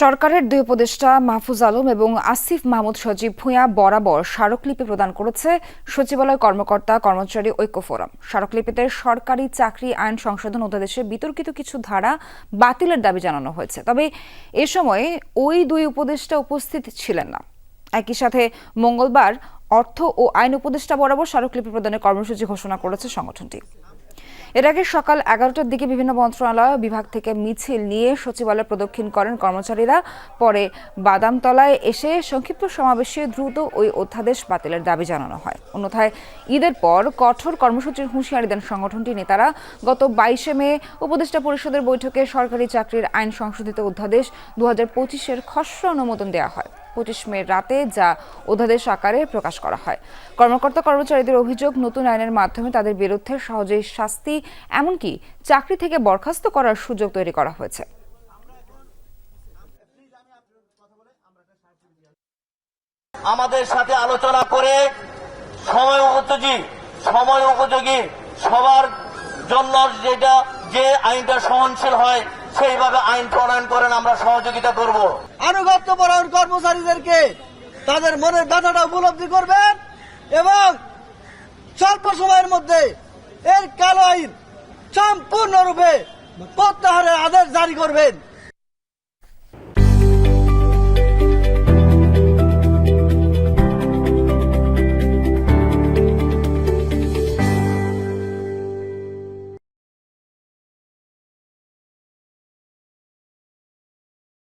সরকারের দুই উপদেষ্টা মাহফুজ আলম এবং আসিফ মাহমুদ সজীব ভূঁইয়া বরাবর স্মারকলিপি প্রদান করেছে সচিবালয় কর্মকর্তা কর্মচারী ঐক্য ফোরাম। স্মারকলিপিতে সরকারি চাকরি আইন সংশোধন অধ্যাদেশে বিতর্কিত কিছু ধারা বাতিলের দাবি জানানো হয়েছে। তবে এ সময় ওই দুই উপদেষ্টা উপস্থিত ছিলেন না। একই সাথে মঙ্গলবার অর্থ ও আইন উপদেষ্টা বরাবর স্মারকলিপি প্রদানের কর্মসূচি ঘোষণা করেছে সংগঠনটি। এর আগে সকাল এগারোটার দিকে বিভিন্ন মন্ত্রণালয় বিভাগ থেকে মিছিল নিয়ে সচিবালয় প্রদক্ষিণ করেন কর্মচারীরা। পরে বাদামতলায় এসে সংক্ষিপ্ত সমাবেশে দ্রুত ওই অধ্যাদেশ বাতিলের দাবি জানানো হয়। অন্যথায় ঈদের পর কঠোর কর্মসূচির হুঁশিয়ারি দেন সংগঠনটির নেতারা। গত বাইশে মে উপদেষ্টা পরিষদের বৈঠকে সরকারি চাকরির আইন সংশোধিত অধ্যাদেশ দু হাজার পঁচিশের খসড়া অনুমোদন দেওয়া হয়। পঁচিশ মে রাতে যা অধ্যাদেশ আকারে প্রকাশ করা হয়। কর্মকর্তা কর্মচারীদের অভিযোগ নতুন আইনের মাধ্যমে তাদের বিরুদ্ধে সহজেই শাস্তি এমনকি চাকরি থেকে বরখাস্ত করার সুযোগ তৈরি করা হয়েছে। আমাদের সাথে আলোচনা করে সময় উপযোগী সময় উপযোগী সবার জন্য যেটা যে আইনটা সহনশীল হয় সেইভাবে আইন প্রণয়ন করেন আমরা সহযোগিতা করব। আনুগত্য পরায়ণ কর্মচারীদেরকে তাদের মনের ব্যথাটা উপলব্ধি করবেন এবং স্বল্প সময়ের মধ্যে এর কালো আইন সম্পূর্ণরূপে প্রত্যাহারের আদেশ জারি করবেন।